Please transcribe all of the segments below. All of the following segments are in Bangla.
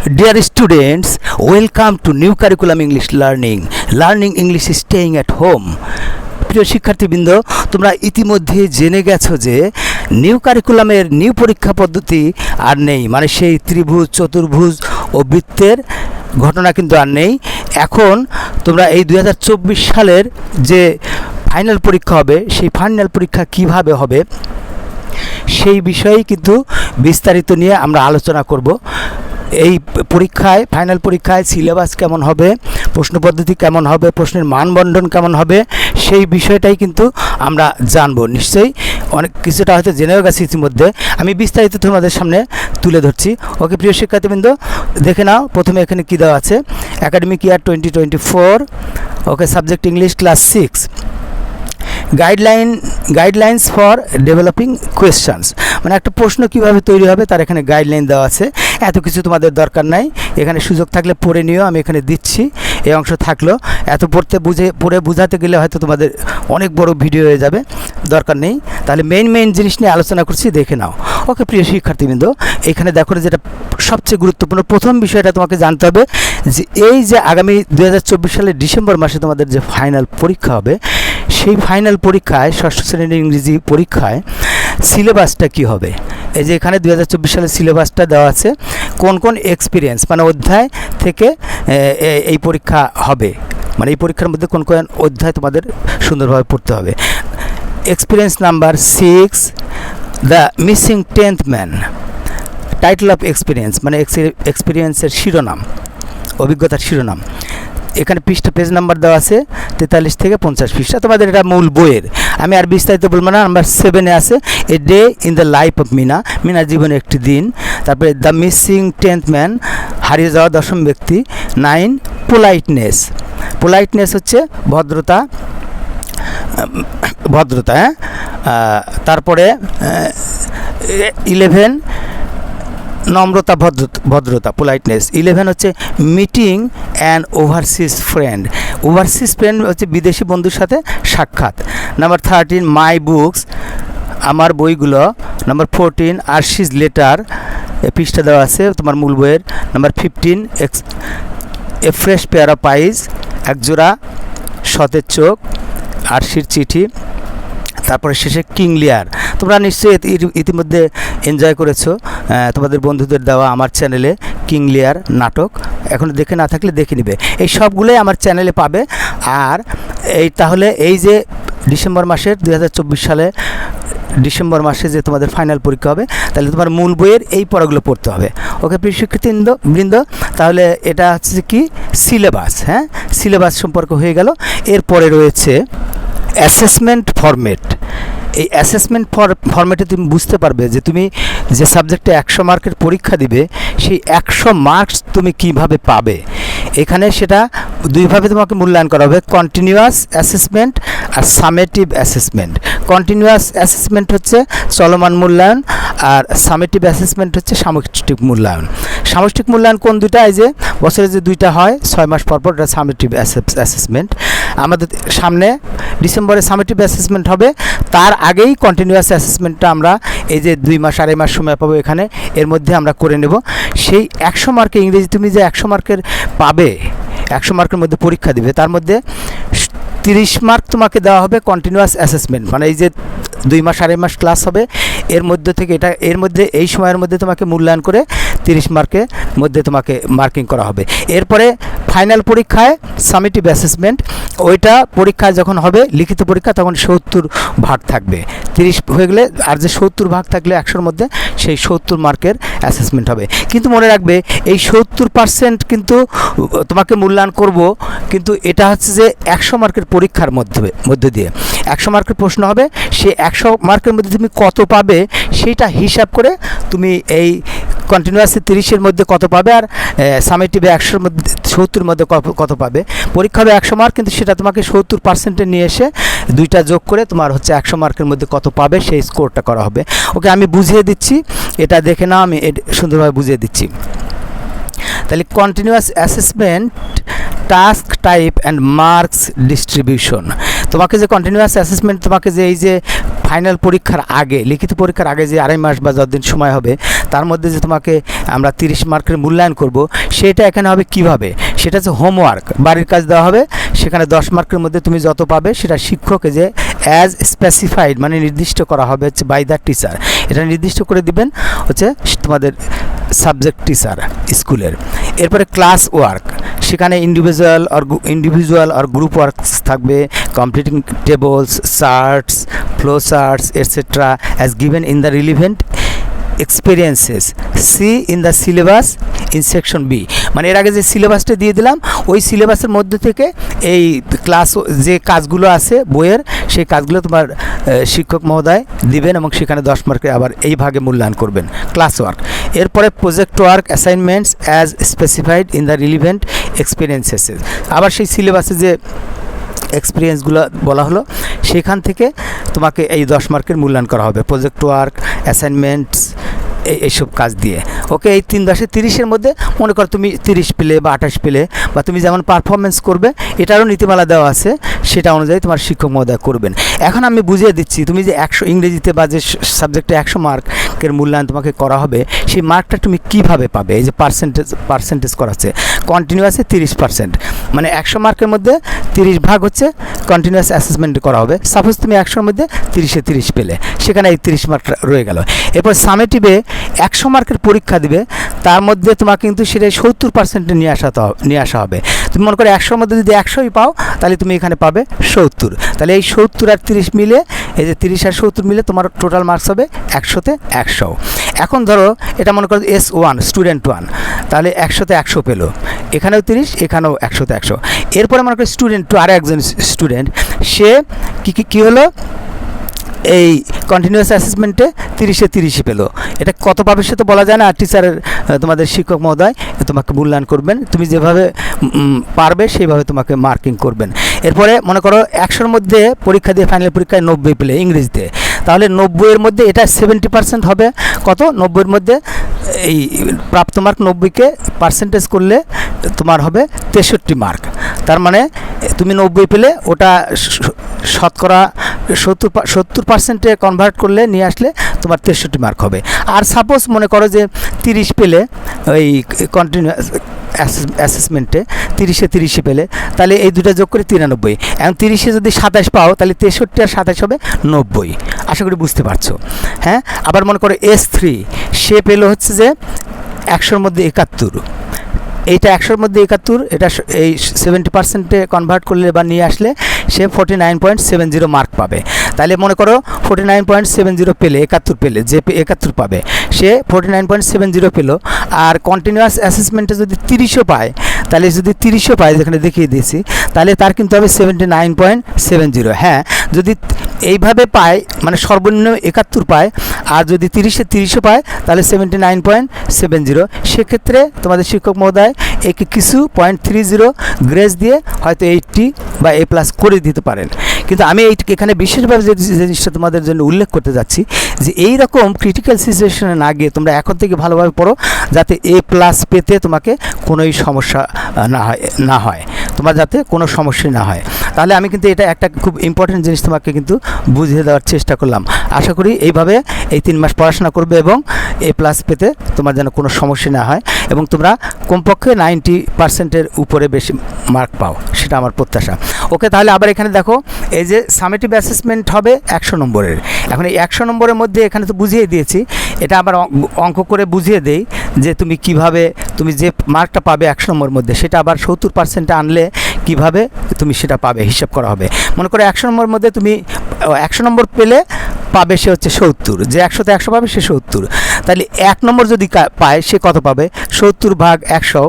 Students, welcome to new curriculum English learning. Learning English is staying at home. প্রিয় শিক্ষার্থীবৃন্দ তোমরা ইতিমধ্যে জেনে গেছো যে নিউ কারিকুলামের নিউ পরীক্ষা পদ্ধতি আর নেই মানে সেই ত্রিভুজ চতুর্ভুজ ও বৃত্তের ঘটনা কিন্তু আর নেই এখন তোমরা এই দু হাজার চব্বিশ সালের যে ফাইনাল পরীক্ষা হবে সেই ফাইনাল পরীক্ষা কীভাবে হবে সেই বিষয়েই কিন্তু বিস্তারিত নিয়ে আমরা আলোচনা করব এই পরীক্ষায় ফাইনাল পরীক্ষায় সিলেবাস কেমন হবে, প্রশ্ন পদ্ধতি কেমন হবে, প্রশ্নের মানবন্ধন কেমন হবে, সেই বিষয়টাই কিন্তু আমরা জানব নিশ্চয়ই। অনেক কিছুটা হয়তো জেনেও গেছি ইতিমধ্যে। আমি বিস্তারিত তোমাদের সামনে তুলে ধরছি। ওকে, প্রিয় শিক্ষার্থীবৃন্দ, দেখে নাও, প্রথমে এখানে কী দেওয়া আছে। Academic year twenty twenty four okay subject English class six guideline guidelines for developing questions মানে একটা প্রশ্ন কীভাবে তৈরি হবে, তার এখানে গাইডলাইন দেওয়া আছে। এত কিছু তোমাদের দরকার নাই। এখানে সুযোগ থাকলে পড়ে নিও, আমি এখানে দিচ্ছি। এই অংশ থাকল। এত পড়তে বুঝে, পড়ে বোঝাতে গেলে হয়তো তোমাদের অনেক বড় ভিডিও হয়ে যাবে। দরকার নেই। তাহলে মেইন মেইন জিনিস নিয়ে আলোচনা করছি, দেখে নাও। ওকে, প্রিয় শিক্ষার্থীবৃন্দ, এখানে দেখো যেটা সবচেয়ে গুরুত্বপূর্ণ, প্রথম বিষয়টা তোমাকে জানতে হবে যে এই যে আগামী দু হাজার চব্বিশ সালের ডিসেম্বর মাসে তোমাদের যে ফাইনাল পরীক্ষা হবে, সেই ফাইনাল পরীক্ষায় ষষ্ঠ শ্রেণির ইংরেজি পরীক্ষায় সিলেবাসটা কি হবে? এই যে এখানে দু সালের সিলেবাসটা দেওয়া আছে, কোন কোন এক্সপিরিয়েন্স মানে অধ্যায় থেকে এই পরীক্ষা হবে। মানে এই পরীক্ষার মধ্যে কোন কোন অধ্যায় তোমাদের সুন্দরভাবে পড়তে হবে। Experience number six the missing tenth man title of experience মানে এক্সপিরিয়েন্সের শিরোনাম, অভিজ্ঞতার শিরোনাম। এখানে পৃষ্ঠা পেজ নাম্বার দেওয়া আছে, তেতাল্লিশ থেকে পঞ্চাশ পৃষ্ঠা। তোমাদের এটা মূল বইয়ের। আমি আর বিস্তারিত বলব না নাম্বার সেভেনে আছে a day in the life of Meena মিনার জীবনে একটি দিন। তারপরে দ্য মিসিং টেন্থ ম্যান হারিয়ে যাওয়া দশম ব্যক্তি। নাইন পোলাইটনেস পোলাইটনেস হচ্ছে ভদ্রতা ভদ্রতা হ্যাঁ? তারপরে ইলেভেন নম্রতা, ভদ্রতা ভদ্রতা পোলাইটনেস ইলেভেন হচ্ছে meeting and overseas friend overseas friend হচ্ছে বিদেশি বন্ধুর সাথে সাক্ষাৎ। নাম্বার থার্টিন মাই বুকস আমার বইগুলো। নাম্বার ফোরটিন আরশিজ লেটার পৃষ্ঠা দেওয়া আছে, তোমার মূল বইয়ের। Number fifteen ex a fresh pair of একজোড়া সতেজ চোখ আরশির চিঠি, তারপরে শেষে কিং কিংলিয়ার তোমরা নিশ্চয়ই ইতি- ইতি- ইতিমধ্যে এনজয় করেছ তোমাদের বন্ধুদের দেওয়া আমার চ্যানেলে কিং কিংলিয়ার নাটক। এখন দেখে না থাকলে দেখে নিবে। এই সবগুলোই আমার চ্যানেলে পাবে। আর এই তাহলে এই যে ডিসেম্বর মাসের দু হাজার চব্বিশ সালে ডিসেম্বর মাসে যে তোমাদের ফাইনাল পরীক্ষা হবে, তাহলে তোমার মূল বইয়ের এই পড়াগুলো পড়তে হবে। ওকে, প্রিয় বৃন্দ, তাহলে এটা হচ্ছে কি? সিলেবাস হ্যাঁ? সিলেবাস সম্পর্ক হয়ে গেল। এরপরে রয়েছে অ্যাসেসমেন্ট ফরম্যাট এই অ্যাসেসমেন্ট ফর ফরম্যাটে তুমি বুঝতে পারবে যে তুমি যে সাবজেক্টে একশো মার্কের পরীক্ষা দিবে, সেই একশো মার্কস তুমি কীভাবে পাবে। এখানে সেটা দুইভাবে তোমাকে মূল্যায়ন করা হবে। কন্টিনিউয়াস অ্যাসেসমেন্ট আর সামেটিভ অ্যাসেসমেন্ট কন্টিনিউয়াস অ্যাসেসমেন্ট হচ্ছে চলমান মূল্যায়ন আর সামেটিভ অ্যাসেসমেন্ট হচ্ছে সামষ্টিক মূল্যায়ন। সামষ্টিক মূল্যায়ন কোন দুইটা? এই যে বছরে যে দুইটা হয়, ছয় মাস পর পর এটা সামেটিভ অ্যাসেসমেন্ট আমাদের সামনে ডিসেম্বরে সামেটিভ অ্যাসেসমেন্ট হবে। তার আগেই কন্টিনিউয়াস অ্যাসেসমেন্টটা আমরা এই যে দুই মাস, আড়াই মাস সময় পাবো এখানে। এর মধ্যে আমরা করে নেব। সেই একশো মার্কে ইংরেজি তুমি যে একশো মার্কের পাবে একশো মার্কের মধ্যে পরীক্ষা দিবে, তার মধ্যে তিরিশ মার্ক তোমাকে দেওয়া হবে কন্টিনিউয়াস অ্যাসেসমেন্ট মানে এই যে দুই মাস, আড়াই মাস ক্লাস হবে, এর মধ্যে থেকে এটা, এর মধ্যে, এই সময়ের মধ্যে তোমাকে মূল্যায়ন করে তিরিশ মার্কের মধ্যে তোমাকে মার্কিং করা হবে। এরপরে ফাইনাল পরীক্ষায় সামিটিভ অ্যাসেসমেন্ট ওইটা পরীক্ষা যখন হবে, লিখিত পরীক্ষা, তখন সত্তর ভাগ থাকবে। তিরিশ হয়ে গেলে আর যে সত্তর ভাগ থাকলে একশোর মধ্যে, সেই সত্তর মার্কের অ্যাসেসমেন্ট হবে। কিন্তু মনে রাখবে, এই সত্তর পার্সেন্ট কিন্তু তোমাকে মূল্যায়ন করব, কিন্তু এটা হচ্ছে যে একশো মার্কের পরীক্ষার মধ্যে মধ্যে দিয়ে। একশো মার্কের প্রশ্ন হবে, সে একশো মার্কের মধ্যে তুমি কত পাবে সেইটা হিসাব করে তুমি এই কন্টিনিউয়াসলি তিরিশের মধ্যে কত পাবে আর সামেটিভে একশোর মধ্যে, সত্তর মধ্যে কত- পাবে? পরীক্ষা হবে একশো মার্ক কিন্তু সেটা তোমাকে সত্তর পার্সেন্টে নিয়ে এসে দুইটা যোগ করে তোমার হচ্ছে একশো মার্কের মধ্যে কত পাবে সেই স্কোরটা করা হবে। ওকে, আমি বুঝিয়ে দিচ্ছি। এটা দেখে নাও, আমি সুন্দরভাবে বুঝিয়ে দিচ্ছি। তাহলে continuous assessment task type and marks distribution তোমাকে যে কন্টিনিউয়াস অ্যাসেসমেন্ট তোমাকে যে এই যে ফাইনাল পরীক্ষার আগে, লিখিত পরীক্ষার আগে যে আড়াই মাস বা যতদিন সময় হবে, তার মধ্যে যে তোমাকে আমরা তিরিশ মার্কের মূল্যায়ন করব, সেটা এখানে হবে কীভাবে? সেটা হচ্ছে হোমওয়ার্ক বাড়ির কাজ দেওয়া হবে, সেখানে দশ মার্কের মধ্যে তুমি যত পাবে, সেটা শিক্ষকে যে অ্যাজ স্পেসিফাইড মানে নির্দিষ্ট করা হবে হচ্ছে বাই দ্য টিচার এটা নির্দিষ্ট করে দিবেন হচ্ছে তোমাদের সাবজেক্ট টিচার স্কুলের। এরপরে ক্লাস ওয়ার্ক সেখানে ইন্ডিভিজুয়াল আর ইন্ডিভিজুয়াল অর গ্রুপ ওয়ার্কস থাকবে completing tables charts flow charts etcetera as given in the relevant experiences C in the syllabus in section B মানে এর আগে যে সিলেবাসটা দিয়ে দিলাম, ওই সিলেবাসের মধ্যে থেকে এই ক্লাস যে কাজগুলো আছে, বইয়ের, সেই কাজগুলো তোমার শিক্ষক মহোদয় দিবেন এবং সেখানে দশ মার্কে আবার এই ভাগে মূল্যায়ন করবেন। ক্লাস ওয়ার্ক এরপরে project work assignments as specified in the relevant experiences আবার সেই সিলেবাসে যে এক্সপিরিয়েন্সগুলো বলা হলো, সেখান থেকে তোমাকে এই দশ মার্কের মূল্যায়ন করা হবে। প্রজেক্ট ওয়ার্ক অ্যাসাইনমেন্টস এই এইসব কাজ দিয়ে। ওকে এই তিন দশে তিরিশের মধ্যে মনে করো তুমি তিরিশ পেলে বা আঠাশ পেলে বা তুমি যেমন পারফরমেন্স করবে, এটারও নীতিমালা দেওয়া আছে, সেটা অনুযায়ী তোমার শিক্ষক মহোদয় করবেন। এখন আমি বুঝিয়ে দিচ্ছি, তুমি যে একশো ইংরেজিতে বা যে সাবজেক্টে একশো মার্কের মূল্যায়ন তোমাকে করা হবে, সেই মার্কটা তুমি কীভাবে পাবে? এই যে পার্সেন্টেজ পার্সেন্টেজ করাচ্ছে। কন্টিনিউয়াসে তিরিশ পার্সেন্ট মানে একশো মার্কের মধ্যে তিরিশ ভাগ হচ্ছে কন্টিনিউয়াস অ্যাসেসমেন্ট করা হবে। সাপোজ তুমি একশোর মধ্যে তিরিশে তিরিশ পেলে, সেখানে এই তিরিশ মার্ক রয়ে গেল। এরপর সামেটিভে একশো মার্কের পরীক্ষা দিবে তার মধ্যে তোমাকে কিন্তু সেটা সত্তর পার্সেন্টে নিয়ে আসা নিয়ে আসা হবে। তুমি মনে করো একশোর মধ্যে যদি একশোই পাও, তাহলে তুমি এখানে পাবে সত্তর। তাহলে এই সত্তর আর তিরিশ মিলে, এই যে তিরিশ আর সত্তর মিলে তোমার টোটাল মার্কস হবে একশোতে একশো। এখন ধরো, এটা মনে করো এস ওয়ান স্টুডেন্ট ওয়ান তাহলে একশোতে একশো পেল। এখানেও তিরিশ, এখানেও একশোতে একশো। এরপরে মনে করো স্টুডেন্ট টু আরও একজন স্টুডেন্ট সে কী কী কী হলো? এই কন্টিনিউয়াস অ্যাসেসমেন্টে তিরিশে তিরিশে পেল। এটা কত পাবে সে তো বলা যায় না? আর টিচারের তোমাদের শিক্ষক মহোদয়, তোমাকে মূল্যায়ন করবেন। তুমি যেভাবে পারবে, সেইভাবে তোমাকে মার্কিং করবেন। এরপরে মনে করো একশোর মধ্যে পরীক্ষা দিয়ে ফাইনাল পরীক্ষায় নব্বই পেলে ইংরেজিতে। তাহলে নব্বইয়ের মধ্যে এটা সেভেন্টি পার্সেন্ট হবে। কত? নব্বইয়ের মধ্যে এই প্রাপ্ত মার্ক নব্বইকে পার্সেন্টেজ করলে তোমার হবে তেষট্টি মার্ক তার মানে তুমি নব্বই পেলে ওটা শতকরা সত্তর সত্তর পার্সেন্টে কনভার্ট করলে নিয়ে আসলে তোমার তেষট্টি মার্ক হবে। আর সাপোজ মনে করো যে তিরিশ পেলে ওই কন্টিনিউ অ্যাসেসমেন্টে তিরিশে তিরিশে পেলে, তাহলে এই দুটো যোগ করে তিরানব্বই। এখন তিরিশে যদি সাতাশ পাও, তাহলে তেষট্টি আর সাতাশ হবে নব্বই। আশা করি বুঝতে পারছ। হ্যাঁ? আবার মনে করো এস থ্রি সে পেল হচ্ছে যে একশোর মধ্যে একাত্তর। এইটা একশোর মধ্যে একাত্তর, এটা এই সেভেন্টি পার্সেন্টে কনভার্ট করলে বা নিয়ে আসলে সে forty nine point seven zero mark পাবে। তাহলে মনে করো forty nine point seven zero পেলে একাত্তর পেলে, যে একাত্তর পাবে। সে forty nine point seven zero পেল, আর কন্টিনিউয়াস অ্যাসেসমেন্টে যদি তিরিশও পায় তাহলে যদি তিরিশও পায় যেখানে দেখিয়ে দিয়েছি, তাহলে তার কিন্তু হবে seventy nine point seven zero হ্যাঁ যদি এইভাবে পায় মানে সর্বনিম্ন একাত্তর পায় আর যদি তিরিশে, তিরিশও পায় তাহলে seventy nine point seven zero সেক্ষেত্রে তোমাদের শিক্ষক মহোদয়, একে কিছু পয়েন্ট থ্রি জিরো গ্রেস দিয়ে হয়তো এইটটি বা এ প্লাস করে দিতে পারেন। কিন্তু আমি এই এখানে বিশেষভাবে যে জিনিসটা তোমাদের জন্য উল্লেখ করতে যাচ্ছি, যে এই রকম ক্রিটিক্যাল সিচুয়েশনে না গিয়ে তোমরা এখন থেকে ভালোভাবে পড়ো, যাতে এ প্লাস পেতে তোমাকে কোনোই সমস্যা না হয় না হয়। তোমার যাতে কোনো সমস্যাই না হয়। তাহলে আমি কিন্তু এটা একটা খুব ইম্পর্টেন্ট জিনিস তোমাকে কিন্তু বুঝিয়ে দেওয়ার চেষ্টা করলাম। আশা করি এইভাবে এই তিন মাস পড়াশোনা করবে এবং এ প্লাস পেতে তোমার যেন কোনো সমস্যা না হয় এবং তোমরা কমপক্ষে নাইনটি পার্সেন্টের উপরে বেশি মার্ক পাও, সেটা আমার প্রত্যাশা। ওকে তাহলে আবার এখানে দেখো, এই যে সামেটিভ অ্যাসেসমেন্ট হবে একশো নম্বরের। এখন এই একশো নম্বরের মধ্যে এখানে তো বুঝিয়ে দিয়েছি, এটা আবার অঙ্ক- করে বুঝিয়ে দেই যে তুমি কীভাবে, তুমি যে মার্কটা পাবে একশো নম্বরের মধ্যে, সেটা আবার সত্তর পার্সেন্টে আনলে কীভাবে তুমি সেটা পাবে, হিসাব করা হবে। মনে করো একশো নম্বরের মধ্যে তুমি, একশো নম্বর পেলে পাবে সে হচ্ছে সত্তর, যে একশোতে একশো পাবে সে সত্তর। তাহলে এক নম্বর যদি পায়, সে কত পাবে? সত্তর ভাগ একশো।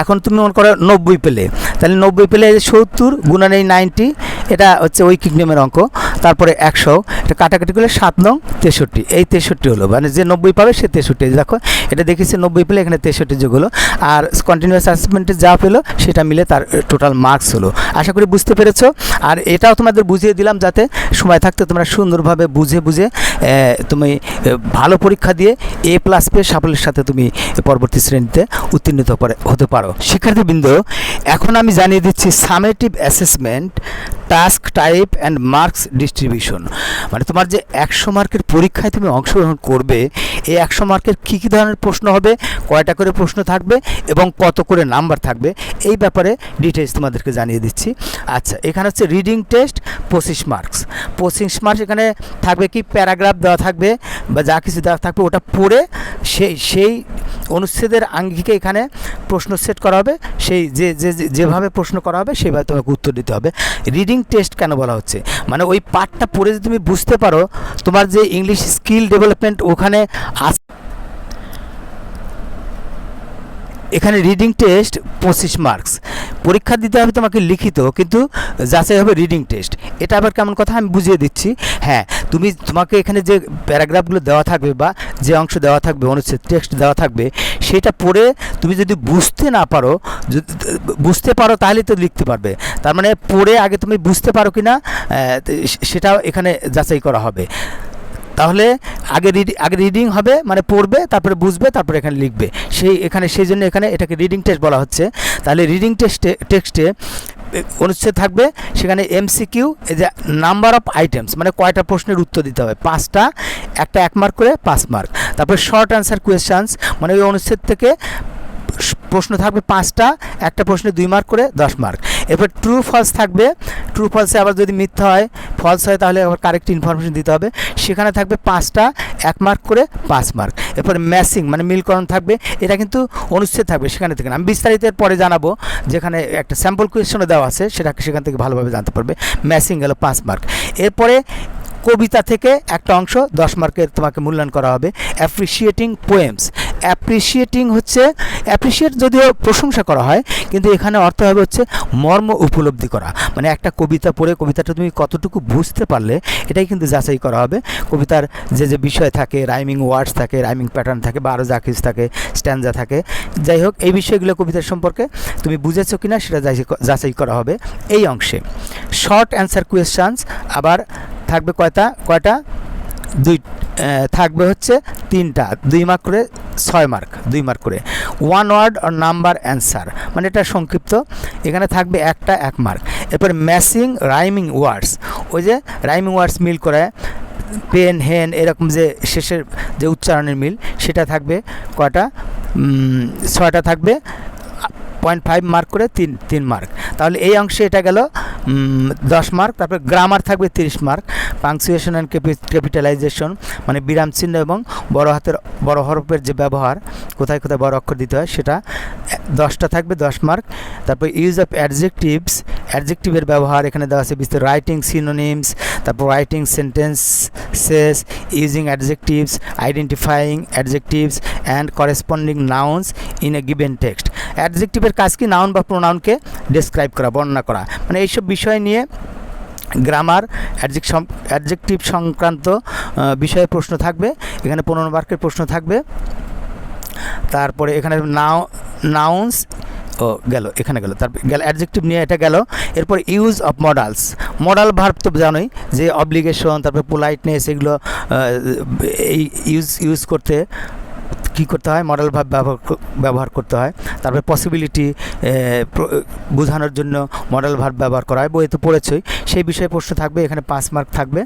এখন তুমি মনে করো নব্বই পেলে। তাহলে নব্বই পেলে সত্তর গুণান এই নাইনটি এটা হচ্ছে ওই নিয়মের অঙ্ক। তারপরে একশো, এটা কাটাকাটি করলে সাত নং তেষট্টি। এই তেষট্টি হলো মানে যে নব্বই পাবে সে তেষট্টি। দেখো, এটা দেখেছি নব্বই পেলে এখানে তেষট্টি যোগ হলো। আর কন্টিনিউয়াস অ্যাসেসমেন্টে যা পেল, সেটা মিলে তার টোটাল মার্কস হলো। আশা করি বুঝতে পেরেছ। আর এটাও তোমাদের বুঝিয়ে দিলাম যাতে সময় থাকতে তোমরা সুন্দরভাবে বুঝে বুঝে তুমি ভালো পরীক্ষা দিয়ে এ প্লাস পেয়ে সাফল্যের সাথে তুমি পরবর্তী শ্রেণীতে উত্তীর্ণ হতে পারো। শিক্ষার্থীবৃন্দ, এখন আমি জানিয়ে দিচ্ছি summative assessment task type and marks distribution মানে তোমার যে একশো মার্কের পরীক্ষায় তুমি অংশগ্রহণ করবে, এই একশো মার্কের কী কী ধরনের প্রশ্ন হবে, কয়টা করে প্রশ্ন থাকবে এবং কত করে নাম্বার থাকবে, এই ব্যাপারে ডিটেলস তোমাদেরকে জানিয়ে দিচ্ছি। আচ্ছা এখানে হচ্ছে রিডিং টেস্ট পঁচিশ মার্কস পঁচিশ মার্কস এখানে থাকবে কি? প্যারাগ্রাফ দেওয়া থাকবে বা যা কিছু দেওয়া থাকবে ওটা পড়ে সেই সেই অনুচ্ছেদের আঙ্গিকে এখানে প্রশ্ন সেট করা হবে। সেই যে যে যেভাবে প্রশ্ন করা হবে, সেভাবে তোমাকে উত্তর দিতে হবে। রিডিং টেস্ট কেন বলা হচ্ছে? মানে ওই পার্টটা পড়ে যদি তুমি বুঝতে পারো, তোমার যে ইংলিশ স্কিল ডেভেলপমেন্ট ওখানে আস এখানে রিডিং টেস্ট পঁচিশ মার্কস পরীক্ষা দিতে হবে তোমাকে লিখিত, কিন্তু যাচাই হবে রিডিং টেস্ট এটা আবার কেমন কথা আমি বুঝিয়ে দিচ্ছি। হ্যাঁ তুমি তোমাকে এখানে যে প্যারাগ্রাফগুলো দেওয়া থাকবে বা যে অংশ দেওয়া থাকবে, অনুচ্ছেদ টেক্সট দেওয়া থাকবে, সেটা পড়ে তুমি যদি বুঝতে না পারো বুঝতে পারো তাহলে তো লিখতে পারবে। তার মানে পড়ে আগে তুমি বুঝতে পারো কি না সেটাও এখানে যাচাই করা হবে। তাহলে আগে রিডি আগে রিডিং হবে মানে পড়বে, তারপরে বুঝবে, তারপরে এখানে লিখবে। সেই, এখানে, সেই জন্য এখানে এটাকে রিডিং টেস্ট বলা হচ্ছে। তাহলে রিডিং টেস্টে টেক্সটে অনুচ্ছেদ থাকবে, সেখানে এমসিকিউ যে নাম্বার অফ আইটেমস মানে কয়টা প্রশ্নের উত্তর দিতে হবে। পাঁচটা, একটা এক মার্ক করে পাঁচ মার্ক তারপরে শর্ট অ্যান্সার কোয়েশ্চানস মানে ওই অনুচ্ছেদ থেকে প্রশ্ন থাকবে পাঁচটা, একটা প্রশ্নে দুই মার্ক করে দশ মার্ক এরপর ট্রু ফলস থাকবে। ট্রু ফলসে আবার যদি মিথ্যা হয় ফলস হয় তাহলে আবার কারেক্ট ইনফরমেশন দিতে হবে। সেখানে থাকবে পাঁচটা, এক মার্ক করে পাঁচ মার্ক এরপর ম্যাসিং মানে মিলকরণ থাকবে। এটা কিন্তু অনুচ্ছেদ থাকবে সেখানে থেকে। আমি বিস্তারিত পরে জানাব, যেখানে একটা স্যাম্পল কোয়েশনও দেওয়া আছে সেটা সেখান থেকে ভালোভাবে জানতে পারবে। ম্যাসিং গেল পাঁচ মার্ক এরপরে কবিতা থেকে একটা অংশ, দশ মার্কের তোমাকে মূল্যায়ন করা হবে। অ্যাপ্রিসিয়েটিং পোয়েমস অ্যাপ্রিসিয়েটিং হচ্ছে অ্যাপ্রিসিয়েট যদিও প্রশংসা করা হয়, কিন্তু এখানে অর্থ হবে হচ্ছে মর্ম উপলব্ধি করা। মানে একটা কবিতা পড়ে, কবিতাটা তুমি কতটুকু বুঝতে পারলে, এটাই কিন্তু যাচাই করা হবে। কবিতার যে যে বিষয় থাকে রাইমিং ওয়ার্ডস থাকে রাইমিং প্যাটার্ন থাকে, বা আরও যা থাকে স্ট্যান্ডা থাকে, যাই হোক, এই বিষয়গুলো কবিতার সম্পর্কে তুমি বুঝেছ কি না সেটা যাচাই করা হবে এই অংশে। শর্ট অ্যান্সার কোয়েশ্চানস আবার থাকবে কয়টা কয়টা? দুই থাকবে হচ্ছে তিনটা, দুই মার্ক করে ছয় মার্ক দুই মার্ক করে। ওয়ান ওয়ার্ড আর নাম্বার অ্যান্সার মানে এটা সংক্ষিপ্ত। এখানে থাকবে একটা এক মার্ক এরপর ম্যাসিং রাইমিং ওয়ার্ডস ওই যে রাইমিং ওয়ার্ডস মিল করে পেন হেন এরকম যে শেষের যে উচ্চারণের মিল সেটা থাকবে উম, ছয়টা থাকবে পয়েন্ট ফাইভ মার্ক করে তিন তিন মার্ক তাহলে এই অংশে এটা গেল দশ মার্ক তারপরে গ্রামার থাকবে তিরিশ মার্ক পাংচুয়েশন অ্যান্ড ক্যাপিটালাইজেশন মানে বিরাম চিহ্ন এবং বড় হাতের, বড় হরফের যে ব্যবহার, কোথায় কোথায় বড় অক্ষর দিতে হয় সেটা, দশটা থাকবে দশ মার্ক তারপর ইউজ অফ অ্যাডজেক্টিভস অ্যাডজেক্টিভের ব্যবহার এখানে দেওয়া আছে বিস্তর রাইটিং সিনোনিমস তারপর writing sentences using adjectives identifying adjectives and corresponding nouns in a given text অ্যাডজেক্টিভের কাজ কি? নাউন বা প্রোনাউনকে ডেসক্রাইব করা, বর্ণনা করা। মানে এইসব বিষয় নিয়ে গ্রামার অ্যাডজেক্টিভ সংক্রান্ত বিষয়ে প্রশ্ন থাকবে। এখানে পনেরো মার্কের প্রশ্ন থাকবে। তারপরে এখানে নাও নাউন্স ও, গেল, এখানে গেল। তারপর গেল অ্যাডজেক্টিভ নিয়ে এটা গেল। এরপর use of modals modal verb তো জানোই, যে অব্লিগেশন তারপর পোলাইটনেস এগুলো এই ইউজ ইউজ করতে কী করতে হয়? মডেল ভাব ব্যবহার ব্যবহার করতে হয়। তারপরে পসিবিলিটি বোঝানোর জন্য মডেল ভাব ব্যবহার করা হয়। বই তো পড়েছই। সেই বিষয়ে প্রশ্ন থাকবে, এখানে পাঁচ মার্ক থাকবে।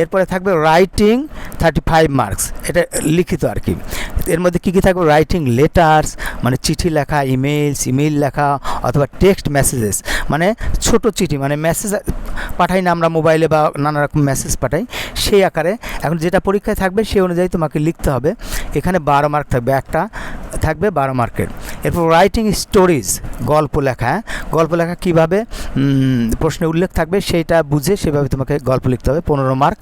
এরপরে থাকবে রাইটিং থার্টি ফাইভ মার্কস এটা লিখিত আর কি। এর মধ্যে কী কী থাকবে? রাইটিং লেটার্স মানে চিঠি লেখা ইমেলস ইমেইল লেখা, অথবা টেক্সট মেসেজেস মানে ছোট চিঠি মানে মেসেজ পাঠাই না আমরা মোবাইলে বা নানা রকম মেসেজ পাঠাই। সেই আকারে এখন যেটা পরীক্ষায় থাকবে, সেই অনুযায়ী তোমাকে লিখতে হবে। এখানে বারো মার্ক থাকবে একটা, থাকবে বারো মার্কের এরপর রাইটিং স্টোরিজ গল্প লেখা হ্যাঁ? গল্প লেখা কীভাবে? প্রশ্নে উল্লেখ থাকবে, সেইটা বুঝে সেভাবে তোমাকে গল্প লিখতে হবে, পনেরো মার্ক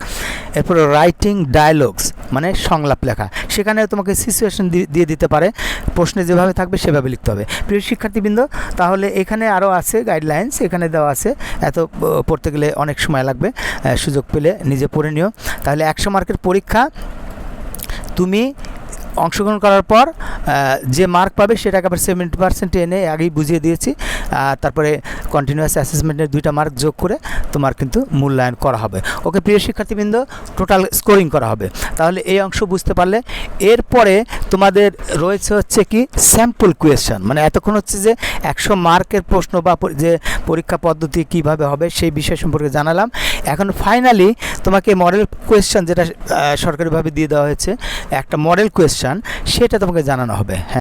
এরপর রাইটিং ডায়ালগস মানে সংলাপ লেখা। সেখানে তোমাকে সিচুয়েশন দিয়ে দিতে পারে, প্রশ্নে যেভাবে থাকবে সেভাবে লিখতে হবে। প্রিয় শিক্ষার্থীবৃন্দ, তাহলে এখানে আরও আছে গাইডলাইন্স এখানে দেওয়া আছে, এত পড়তে গেলে অনেক সময় লাগবে সুযোগ পেলে নিজে পড়ে নিও। তাহলে একশো মার্কের পরীক্ষা, তুমি অংশগ্রহণ করার পর যে মার্ক পাবে সেটাকে আবার সেভেন্টি পার্সেন্ট এনে আগেই বুঝিয়ে দিয়েছি। তারপরে কন্টিনিউয়াস অ্যাসেসমেন্টের দুইটা মার্ক যোগ করে তোমার কিন্তু মূল্যায়ন করা হবে। ওকে প্রিয় শিক্ষার্থীবৃন্দ টোটাল স্কোরিং করা হবে। তাহলে এই অংশ বুঝতে পারলে এরপরে তোমাদের রয়েছে হচ্ছে কি স্যাম্পল কোয়েশ্চন মানে এতক্ষণ হচ্ছে যে একশো মার্কের প্রশ্ন বা যে পরীক্ষা পদ্ধতি কীভাবে হবে সেই বিষয় সম্পর্কে জানালাম। এখন ফাইনালি তোমাকে মডেল কোয়েশ্চন যেটা সরকারিভাবে দিয়ে দেওয়া হয়েছে, একটা মডেল কোয়েশ্চন সেটা তোমাকে জানানো হবে। হ্যাঁ।